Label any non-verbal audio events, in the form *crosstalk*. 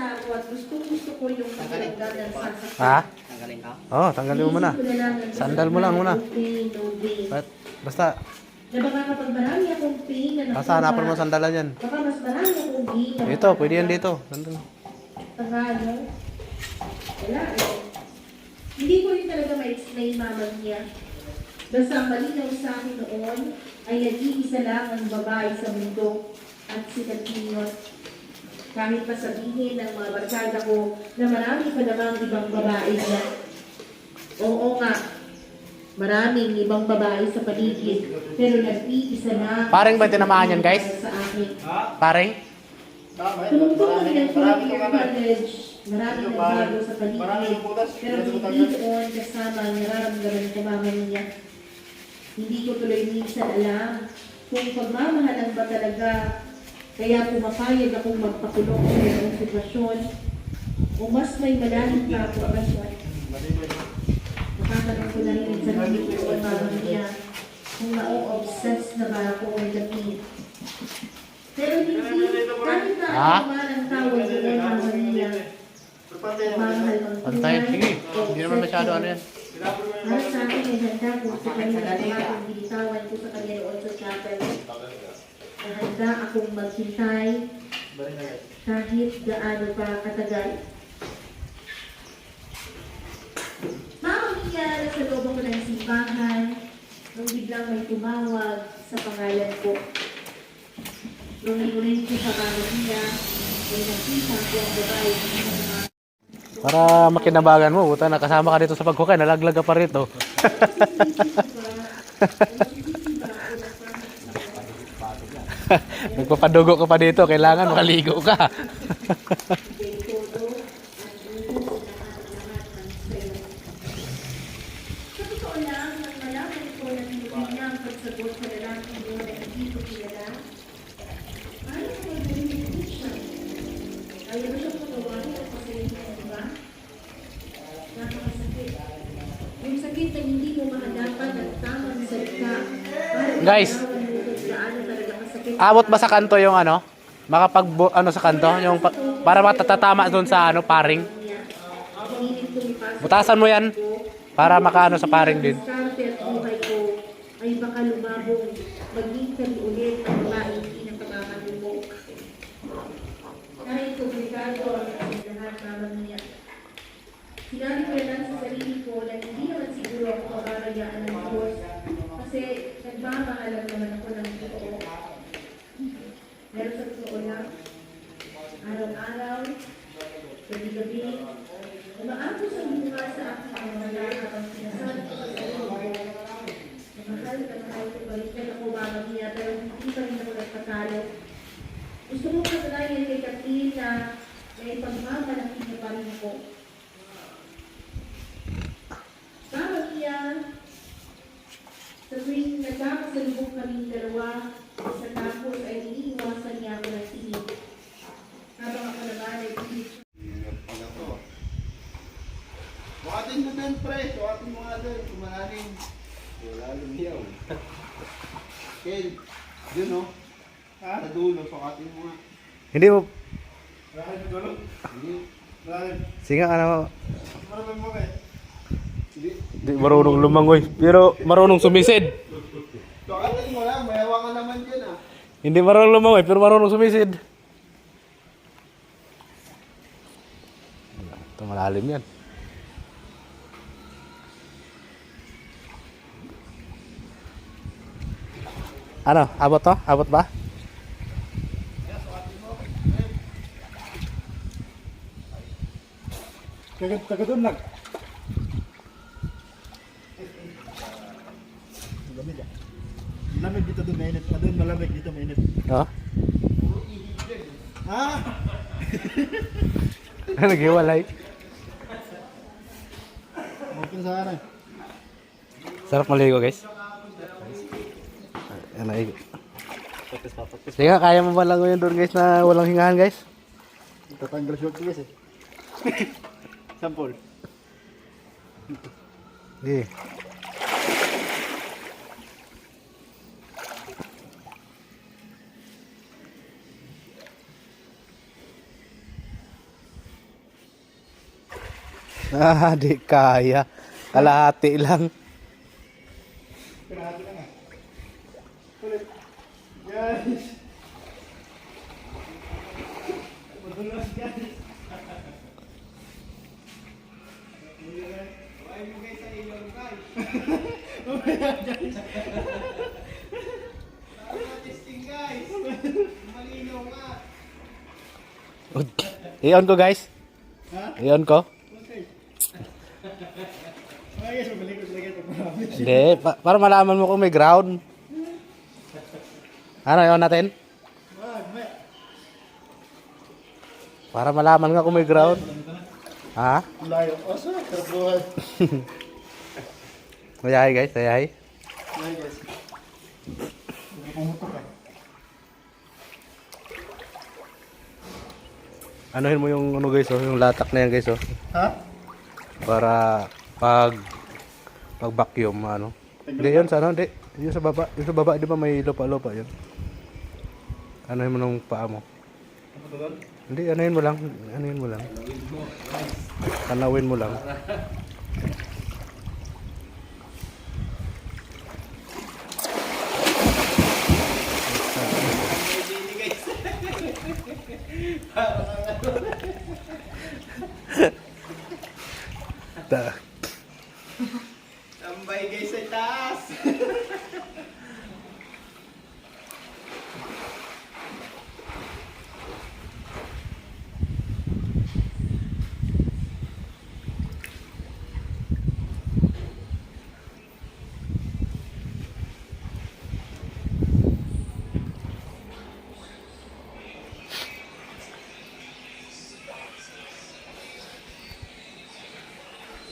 sa ako at gusto gusto ko yung ng sasakyan. Ha? Tanggalin ka? Oo, oh, tanggalin mo muna. Na Sandal mo lang muna. Pain, no gain. But, basta, Na baka kapag marami akong pain na basta hanapan mo sandalan yan. Baka mas marami akong gain na Dito, pwede yan dito. Sandal. Wala eh. Hindi ko rin talaga ma-explain mama niya. Basta ang malinaw sa akin noon ay nag-iisa lang ang babae sa mundo at si Katinot. Kahit pa sabihin ng mga barkada ko na marami pa namang ibang babae niya. Oo nga, maraming ibang babae sa paligid. Pero nag-iisa na Parang ba tinamaan yan, guys? sa akin. Paring? Tama yun. Tungkol Marami, ng marami maraming Yung nagbago sa paligid. Pero Hindi doon kasama ang nararamdaman ko mama niya. Hindi ko tuloy minsan alam kung pagmamahalan ba talaga kaya pumapayag akong magpakulong sa ganong sitwasyon o mas may malalim pa ako alasyon. Nakakaroon ko na rin sa sarili ko ang mama niya kung na-obsess na ba ako o lapit. Pero hindi, kahit na man ang tawag ko ng mama niya, mahal ang Pantay. Sige. Hindi naman masyado ano yan. para sa akin ay handa ko sa kanya at binitawan ko sa kanya noon sa chapel. Na handa akong maghintay kahit gaano pa katagal. Mama niya nasa loob ako ng simbahan nung biglang may tumawag sa pangalan ko. Nung inunin ko sa mama niya, ay nakita ko ang babae na Para makinabagan mo, buta nakasama ka dito sa paghukay, nalaglag ka pa rito. *laughs* *laughs* Nagpapadugo ka pa dito, kailangan makaligo ka. Guys. malaman mo kung gaano Abot ba sa kanto yung ano? Makapag ano sa kanto, yung pa- para matatatama doon sa ano paring. Butasan mo yan para makaano sa paring din. ay baka lumabong maging kami ulit ang babae na pagkakalumo. Kahit komplikado ang lahat naman niya. Sinabi ko na lang sa sarili ko na hindi naman siguro ako makarayaan ng Diyos kasi nagmamahalan naman ako ng totoo. Pero sa totoo lang, araw-araw, gabi-gabi, umaako sa bunga sa aking mga wala habang sinasabi ko sa mahal na mahal ko pa rin ako mama niya, pero hindi pa rin ako nagpatalo. Gusto ko kasalayan kay Kathleen na may pagmamalaki niya pa rin ako. Mama niya, sa tuwing nagkakasalubong kaming dalawa, sa tapos ay iniiwasan niya ako ng tingin. Habang ako naman ay pilit Sukatin mo din, pre. Sukatin mo nga doon. Kumalalim. Kumalalim yun. Kel, yun no? Ha? Sa dulo, sukatin mo nga. Hindi mo Malalim dulo? Hindi. Malalim. Sige ano, Malalim mo ba? Hindi. di marunong lumangoy, pero marunong sumisid. Sukatin mo lang. Mayawa ka naman dyan ah. Hindi marunong lumangoy, pero marunong sumisid. Ito malalim yan. Ano? Abot to? Abot ba? Kagad kagad doon lang. Lamig ah. Lamig dito doon mainit. Na doon malamig dito mainit. Oh? Ha? *laughs* Naghiwalay. Okay sa akin. Sarap maligo guys. Na Sige, kaya mo ba lang yun doon guys na walang hingahan guys? Tatanggal short guys eh. *laughs* Sample. Sige. Ah, di kaya. Kalahati lang. Ulit. Guys. Madulas guys. Iyon ko guys. Ha? Iyon ko. Okay. Ay, guys, mabalikot lagi ito. Marami. Hindi, pa- para malaman mo kung may ground. Ano yun natin? Para malaman nga kung may ground. Ha? Layo. Asa, karbuhan. Mayahay guys, mayahay. Ay, guys. Pumutok eh. Anuhin mo yung ano guys, oh, yung latak na yan guys, oh, Ha? para pag pag vacuum ano. Hindi yun sa ano, hindi. Yun sa baba, yun sa baba, di ba may lupa-lupa yun? Anuhin mo nung paa mo. Ano? Hindi, anuhin mo lang. Anuhin mo lang. Tanawin mo lang.